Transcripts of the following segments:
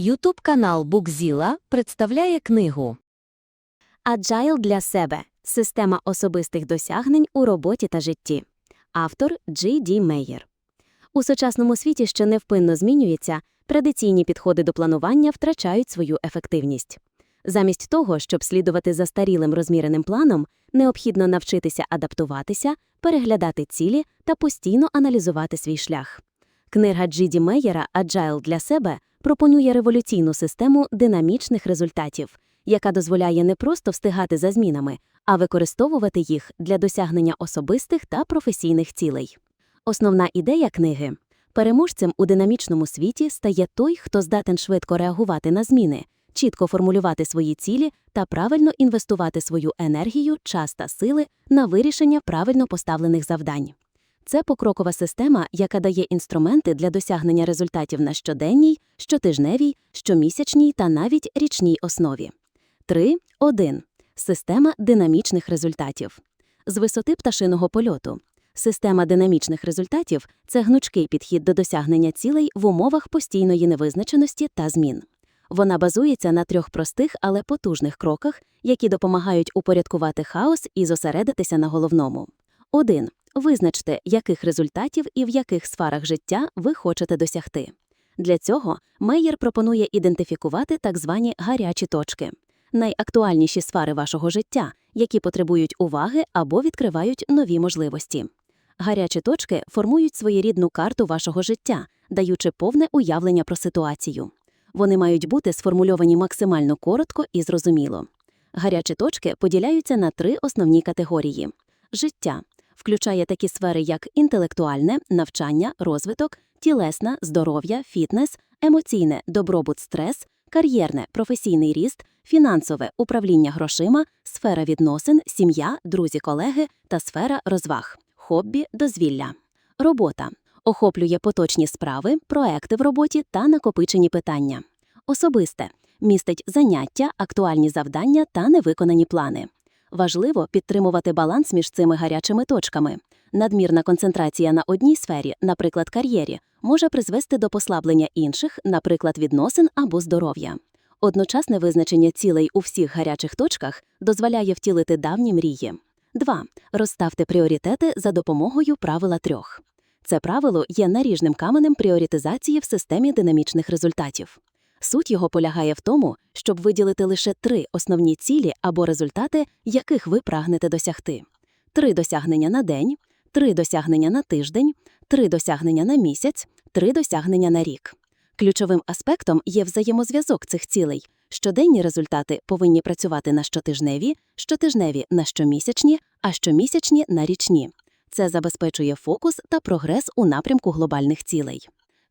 Ютуб канал Букзіла представляє книгу Agile для себе система особистих досягнень у роботі та житті. Автор Джей Ді Мейєр. У сучасному світі, що невпинно змінюється, традиційні підходи до планування втрачають свою ефективність. Замість того, щоб слідувати застарілим розміреним планом, необхідно навчитися адаптуватися, переглядати цілі та постійно аналізувати свій шлях. Книга Джиді Мейєра «Agile для себе пропонує революційну систему динамічних результатів, яка дозволяє не просто встигати за змінами, а використовувати їх для досягнення особистих та професійних цілей. Основна ідея книги переможцем у динамічному світі стає той, хто здатен швидко реагувати на зміни, чітко формулювати свої цілі та правильно інвестувати свою енергію, час та сили на вирішення правильно поставлених завдань. Це покрокова система, яка дає інструменти для досягнення результатів на щоденній, щотижневій, щомісячній та навіть річній основі. 3.1. Система динамічних результатів. З висоти пташиного польоту. Система динамічних результатів це гнучкий підхід до досягнення цілей в умовах постійної невизначеності та змін. Вона базується на трьох простих, але потужних кроках, які допомагають упорядкувати хаос і зосередитися на головному. 1. Визначте, яких результатів і в яких сферах життя ви хочете досягти. Для цього Мейєр пропонує ідентифікувати так звані гарячі точки найактуальніші сфери вашого життя, які потребують уваги або відкривають нові можливості. Гарячі точки формують своєрідну карту вашого життя, даючи повне уявлення про ситуацію. Вони мають бути сформульовані максимально коротко і зрозуміло. Гарячі точки поділяються на три основні категорії: життя включає такі сфери, як інтелектуальне, навчання, розвиток, тілесна, здоров'я, фітнес, емоційне, добробут, стрес, кар'єрне, професійний ріст, фінансове управління грошима, сфера відносин, сім'я, друзі, колеги та сфера розваг, хобі, дозвілля. Робота охоплює поточні справи, проекти в роботі та накопичені питання. Особисте містить заняття, актуальні завдання та невиконані плани. Важливо підтримувати баланс між цими гарячими точками. Надмірна концентрація на одній сфері, наприклад, кар'єрі, може призвести до послаблення інших, наприклад, відносин або здоров'я. Одночасне визначення цілей у всіх гарячих точках дозволяє втілити давні мрії. 2. Розставте пріоритети за допомогою правила трьох. Це правило є наріжним каменем пріоритизації в системі динамічних результатів. Суть його полягає в тому, щоб виділити лише три основні цілі або результати, яких ви прагнете досягти: три досягнення на день, три досягнення на тиждень, три досягнення на місяць, три досягнення на рік. Ключовим аспектом є взаємозв'язок цих цілей. Щоденні результати повинні працювати на щотижневі, щотижневі на щомісячні, а щомісячні на річні. Це забезпечує фокус та прогрес у напрямку глобальних цілей.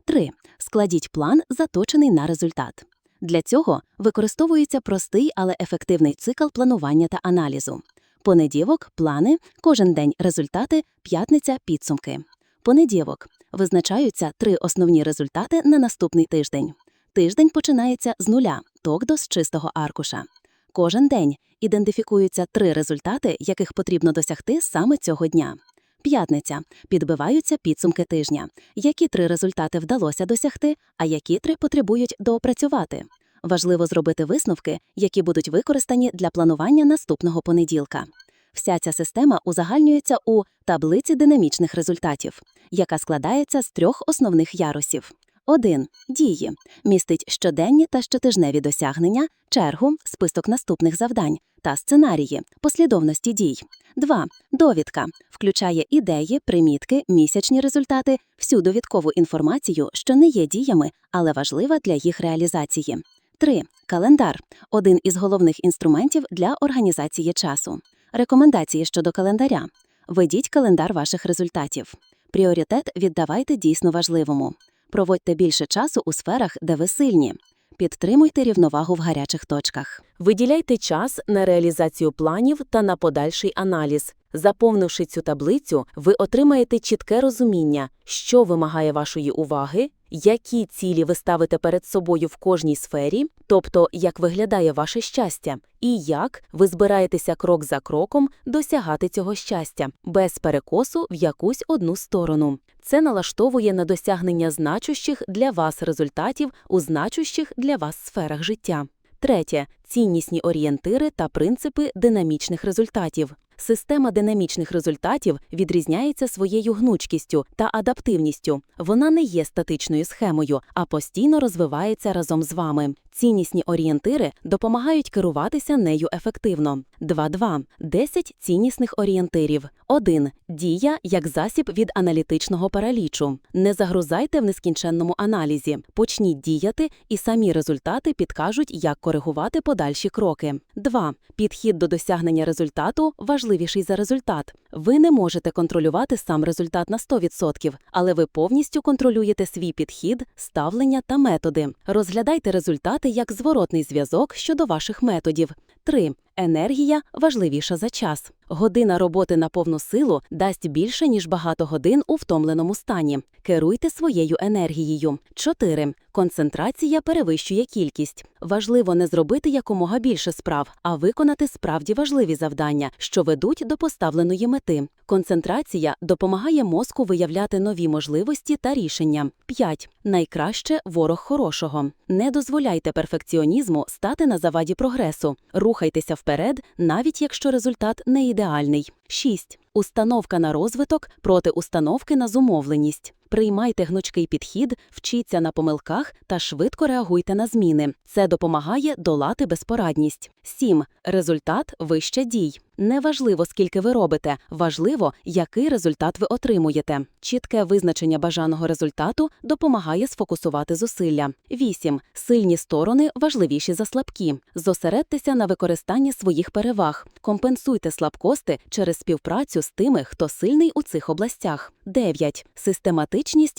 3. Складіть план, заточений на результат. Для цього використовується простий, але ефективний цикл планування та аналізу. Понеділок плани, кожен день результати, п'ятниця підсумки. Понеділок визначаються три основні результати на наступний тиждень. Тиждень починається з нуля, тобто з чистого аркуша. Кожен день ідентифікуються три результати, яких потрібно досягти саме цього дня. П'ятниця підбиваються підсумки тижня, які три результати вдалося досягти, а які три потребують доопрацювати. Важливо зробити висновки, які будуть використані для планування наступного понеділка. Вся ця система узагальнюється у таблиці динамічних результатів, яка складається з трьох основних ярусів. 1. Дії містить щоденні та щотижневі досягнення, чергу, список наступних завдань та сценарії, послідовності дій. 2. Довідка включає ідеї, примітки, місячні результати, всю довідкову інформацію, що не є діями, але важлива для їх реалізації. 3. Календар один із головних інструментів для організації часу. Рекомендації щодо календаря. Ведіть календар ваших результатів. Пріоритет віддавайте дійсно важливому. Проводьте більше часу у сферах, де ви сильні. Підтримуйте рівновагу в гарячих точках. Виділяйте час на реалізацію планів та на подальший аналіз. Заповнивши цю таблицю, ви отримаєте чітке розуміння, що вимагає вашої уваги, Які цілі ви ставите перед собою в кожній сфері, тобто як виглядає ваше щастя, і як ви збираєтеся крок за кроком досягати цього щастя без перекосу в якусь одну сторону. Це налаштовує на досягнення значущих для вас результатів у значущих для вас сферах життя. Третє ціннісні орієнтири та принципи динамічних результатів. Система динамічних результатів відрізняється своєю гнучкістю та адаптивністю. Вона не є статичною схемою, а постійно розвивається разом з вами. Ціннісні орієнтири допомагають керуватися нею ефективно. 2.2. 10 ціннісних орієнтирів. 1. Дія як засіб від аналітичного паралічу. Не загрузайте в нескінченному аналізі. Почніть діяти, і самі результати підкажуть, як коригувати подальші кроки. 2. Підхід до досягнення результату важливіший за результат. Ви не можете контролювати сам результат на 100%, але ви повністю контролюєте свій підхід, ставлення та методи. Розглядайте результати як зворотний зв'язок щодо ваших методів. 3. Енергія важливіша за час. Година роботи на повну силу дасть більше, ніж багато годин у втомленому стані. Керуйте своєю енергією. 4. Концентрація перевищує кількість. Важливо не зробити якомога більше справ, а виконати справді важливі завдання, що ведуть до поставленої мети. Концентрація допомагає мозку виявляти нові можливості та рішення. 5. Найкраще ворог хорошого. Не дозволяйте перфекціонізму стати на заваді прогресу. Рухайтеся вперед, навіть якщо результат не ідеальний. 6. Установка на розвиток проти установки на зумовленість. Приймайте гнучкий підхід, вчіться на помилках та швидко реагуйте на зміни. Це допомагає долати безпорадність. 7. Результат вище дій. Неважливо, скільки ви робите, важливо, який результат ви отримуєте. Чітке визначення бажаного результату допомагає сфокусувати зусилля. 8. Сильні сторони важливіші за слабкі. Зосередьтеся на використанні своїх переваг. Компенсуйте слабкости через співпрацю з тими, хто сильний у цих областях. 9. Систематичність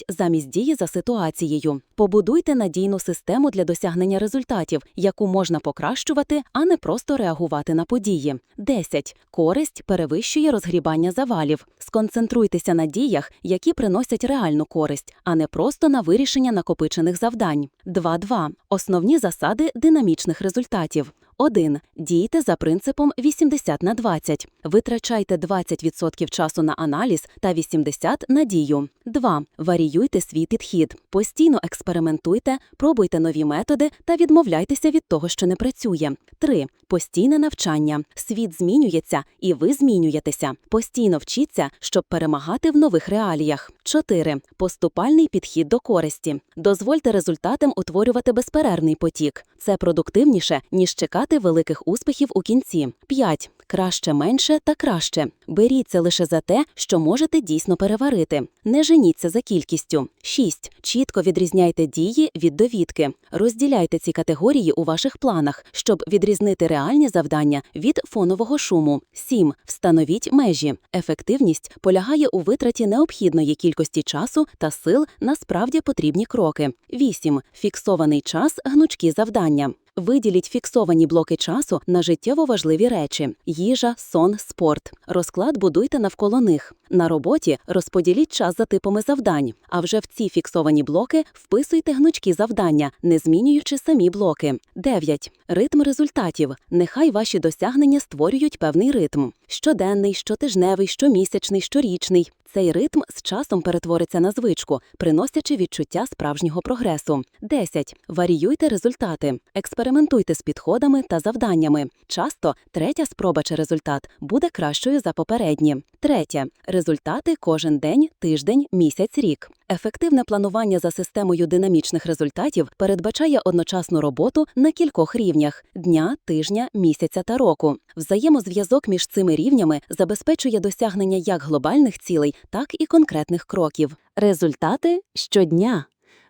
замість дії за ситуацією. Побудуйте надійну систему для досягнення результатів, яку можна покращувати, а не просто реагувати на події. 10. Користь перевищує розгрібання завалів. Сконцентруйтеся на діях, які приносять реальну користь, а не просто на вирішення накопичених завдань. 2.2. Основні засади динамічних результатів. 1. Дійте за принципом 80 на 20. Витрачайте 20% часу на аналіз та 80% на дію. 2. Варіюйте свій підхід. Постійно експериментуйте, пробуйте нові методи та відмовляйтеся від того, що не працює. 3. Постійне навчання. Світ змінюється, і ви змінюєтеся. Постійно вчіться, щоб перемагати в нових реаліях. 4. Поступальний підхід до користі. Дозвольте результатам утворювати безперервний потік. Це продуктивніше, ніж чекати великих успіхів у кінці. 5. Краще менше та краще. Беріться лише за те, що можете дійсно переварити. Не женіться за кількістю. 6. Чітко відрізняйте дії від довідки. Розділяйте ці категорії у ваших планах, щоб відрізнити реальні завдання від фонового шуму. 7. Встановіть межі. Ефективність полягає у витраті необхідної кількості часу та сил на справді потрібні кроки. 8. Фіксований час гнучкі завдання. Виділіть фіксовані блоки часу на життєво важливі речі: їжа, сон, спорт. Розклад будуйте навколо них. На роботі розподіліть час за типами завдань. А вже в ці фіксовані блоки вписуйте гнучкі завдання, не змінюючи самі блоки. 9. Ритм результатів. Нехай ваші досягнення створюють певний ритм: щоденний, щотижневий, щомісячний, щорічний. Цей ритм з часом перетвориться на звичку, приносячи відчуття справжнього прогресу. 10. Варіюйте результати. Експериментуйте з підходами та завданнями. Часто третя спроба чи результат буде кращою за попередні. Третє. Результати кожен день, тиждень, місяць, рік. Ефективне планування за системою динамічних результатів передбачає одночасну роботу на кількох рівнях дня, тижня, місяця та року. Взаємозв'язок між цими рівнями забезпечує досягнення як глобальних цілей, так і конкретних кроків. Результати щодня.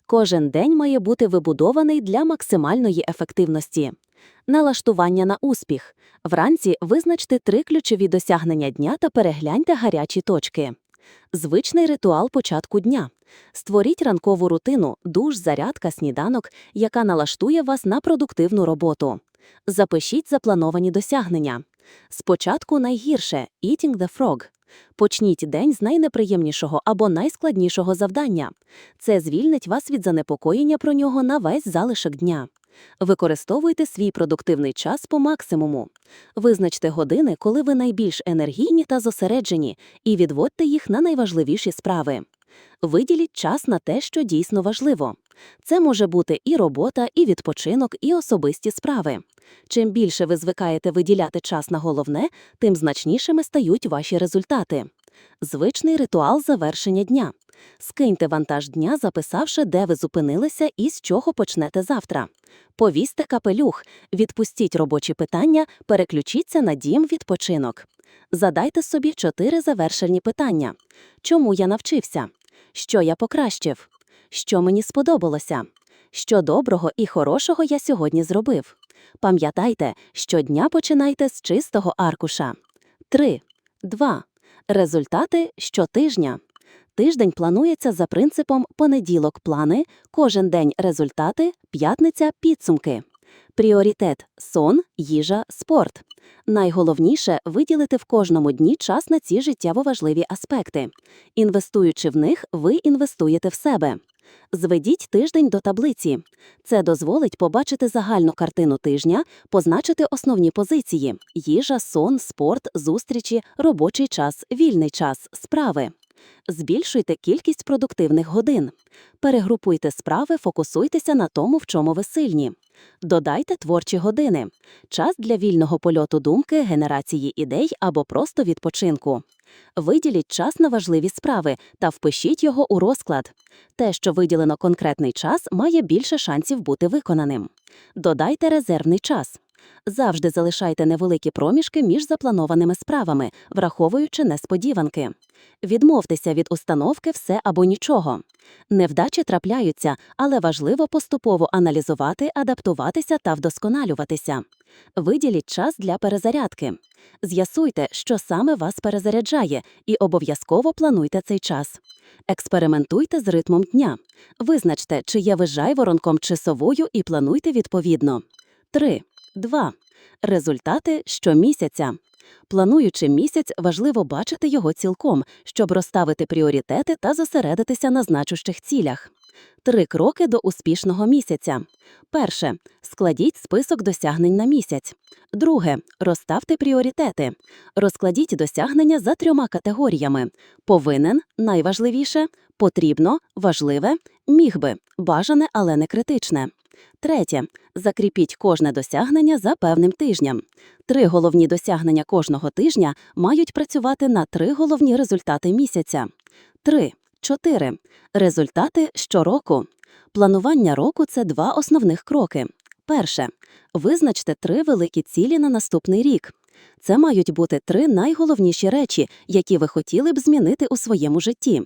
Кожен день має бути вибудований для максимальної ефективності. Налаштування на успіх. Вранці визначте три ключові досягнення дня та перегляньте гарячі точки. Звичний ритуал початку дня. Створіть ранкову рутину, душ, зарядка, сніданок, яка налаштує вас на продуктивну роботу. Запишіть заплановані досягнення. Спочатку найгірше – eating the frog. Почніть день з найнеприємнішого або найскладнішого завдання. Це звільнить вас від занепокоєння про нього на весь залишок дня. Використовуйте свій продуктивний час по максимуму. Визначте години, коли ви найбільш енергійні та зосереджені, і відводьте їх на найважливіші справи. Виділіть час на те, що дійсно важливо. Це може бути і робота, і відпочинок, і особисті справи. Чим більше ви звикаєте виділяти час на головне, тим значнішими стають ваші результати. Звичний ритуал завершення дня. Скиньте вантаж дня, записавши, де ви зупинилися і з чого почнете завтра. Повісьте капелюх, відпустіть робочі питання, переключіться на дім відпочинок. Задайте собі чотири завершальні питання. Чому я навчився? Що я покращив? Що мені сподобалося? Що доброго і хорошого я сьогодні зробив? Пам'ятайте, щодня починайте з чистого аркуша. 3. 2. Результати щотижня. Тиждень планується за принципом понеділок плани, кожен день результати, п'ятниця підсумки. Пріоритет сон, їжа, спорт. Найголовніше виділити в кожному дні час на ці життєво важливі аспекти. Інвестуючи в них, ви інвестуєте в себе. Зведіть тиждень до таблиці. Це дозволить побачити загальну картину тижня, позначити основні позиції: їжа, сон, спорт, зустрічі, робочий час, вільний час, справи. Збільшуйте кількість продуктивних годин. Перегрупуйте справи, фокусуйтеся на тому, в чому ви сильні. Додайте творчі години, час для вільного польоту думки, генерації ідей або просто відпочинку. Виділіть час на важливі справи та впишіть його у розклад. Те, що виділено конкретний час, має більше шансів бути виконаним. Додайте резервний час. Завжди залишайте невеликі проміжки між запланованими справами, враховуючи несподіванки. Відмовтеся від установки все або нічого. Невдачі трапляються, але важливо поступово аналізувати, адаптуватися та вдосконалюватися. Виділіть час для перезарядки. З'ясуйте, що саме вас перезаряджає, і обов'язково плануйте цей час. Експериментуйте з ритмом дня. Визначте, чи є ви жайворонком чи совою, і плануйте відповідно. 3. 2. Результати щомісяця. Плануючи місяць, важливо бачити його цілком, щоб розставити пріоритети та зосередитися на значущих цілях. Три кроки до успішного місяця. Перше. Складіть список досягнень на місяць. Друге. Розставте пріоритети. Розкладіть досягнення за трьома категоріями: повинен найважливіше, потрібно важливе, міг би бажане, але не критичне. Третє. Закріпіть кожне досягнення за певним тижнем. Три головні досягнення кожного тижня мають працювати на три головні результати місяця. 3. 4. Результати щороку. Планування року це два основних кроки. Перше. Визначте три великі цілі на наступний рік. Це мають бути три найголовніші речі, які ви хотіли б змінити у своєму житті.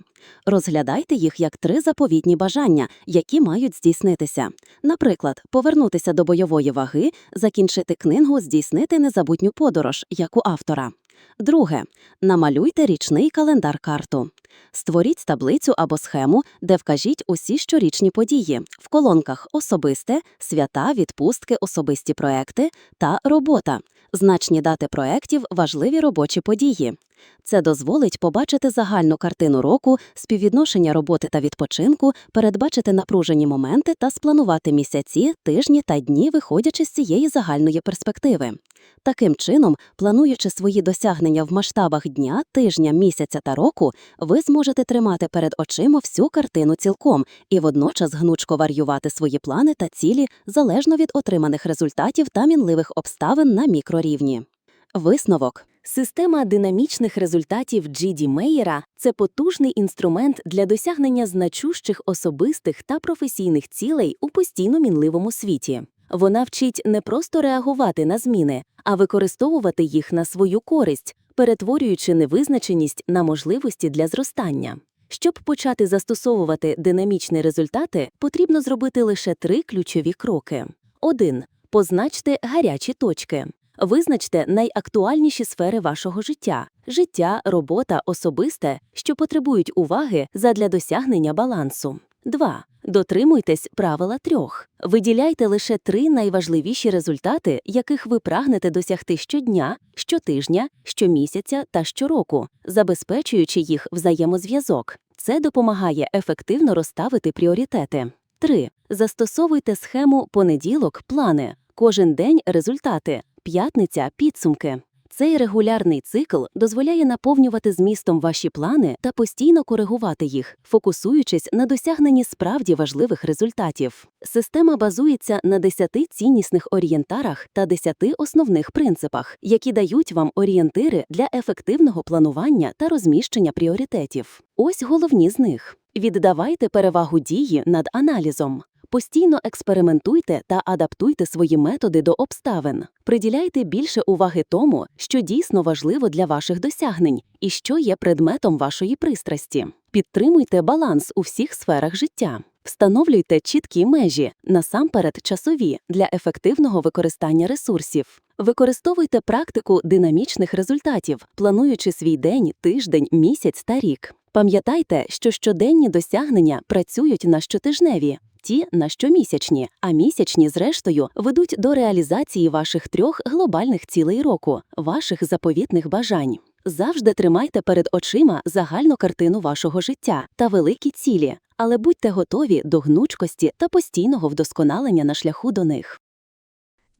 Розглядайте їх як три заповітні бажання, які мають здійснитися. Наприклад, повернутися до бойової ваги, закінчити книгу, здійснити незабутню подорож, як у автора. Друге. Намалюйте річний календар-карту. Створіть таблицю або схему, де вкажіть усі щорічні події в колонках особисте, свята, відпустки, особисті проекти та робота. Значні дати проєктів, важливі робочі події. Це дозволить побачити загальну картину року, співвідношення роботи та відпочинку, передбачити напружені моменти та спланувати місяці, тижні та дні, виходячи з цієї загальної перспективи. Таким чином, плануючи свої досягнення в масштабах дня, тижня, місяця та року, ви зможете тримати перед очима всю картину цілком і водночас гнучко варіювати свої плани та цілі залежно від отриманих результатів та мінливих обставин на мікрорівні. Висновок. Система динамічних результатів GD Мейєра – це потужний інструмент для досягнення значущих особистих та професійних цілей у постійно мінливому світі. Вона вчить не просто реагувати на зміни, а використовувати їх на свою користь, перетворюючи невизначеність на можливості для зростання. Щоб почати застосовувати динамічні результати, потрібно зробити лише три ключові кроки. 1. Позначте гарячі точки. Визначте найактуальніші сфери вашого життя життя, робота, особисте, що потребують уваги задля досягнення балансу. 2. Дотримуйтесь правила трьох. Виділяйте лише три найважливіші результати, яких ви прагнете досягти щодня, щотижня, щомісяця та щороку, забезпечуючи їх взаємозв'язок. Це допомагає ефективно розставити пріоритети. 3. Застосовуйте схему понеділок плани. Кожен день результати, п'ятниця підсумки. Цей регулярний цикл дозволяє наповнювати змістом ваші плани та постійно коригувати їх, фокусуючись на досягненні справді важливих результатів. Система базується на 10 ціннісних орієнтарах та 10 основних принципах, які дають вам орієнтири для ефективного планування та розміщення пріоритетів. Ось головні з них: віддавайте перевагу дії над аналізом. Постійно експериментуйте та адаптуйте свої методи до обставин. Приділяйте більше уваги тому, що дійсно важливо для ваших досягнень і що є предметом вашої пристрасті. Підтримуйте баланс у всіх сферах життя. Встановлюйте чіткі межі, насамперед часові, для ефективного використання ресурсів. Використовуйте практику динамічних результатів, плануючи свій день, тиждень, місяць та рік. Пам'ятайте, що щоденні досягнення працюють на щотижневі, ті на щомісячні, а місячні, зрештою, ведуть до реалізації ваших трьох глобальних цілей року, ваших заповітних бажань. Завжди тримайте перед очима загальну картину вашого життя та великі цілі, але будьте готові до гнучкості та постійного вдосконалення на шляху до них.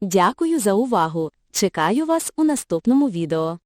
Дякую за увагу. Чекаю вас у наступному відео.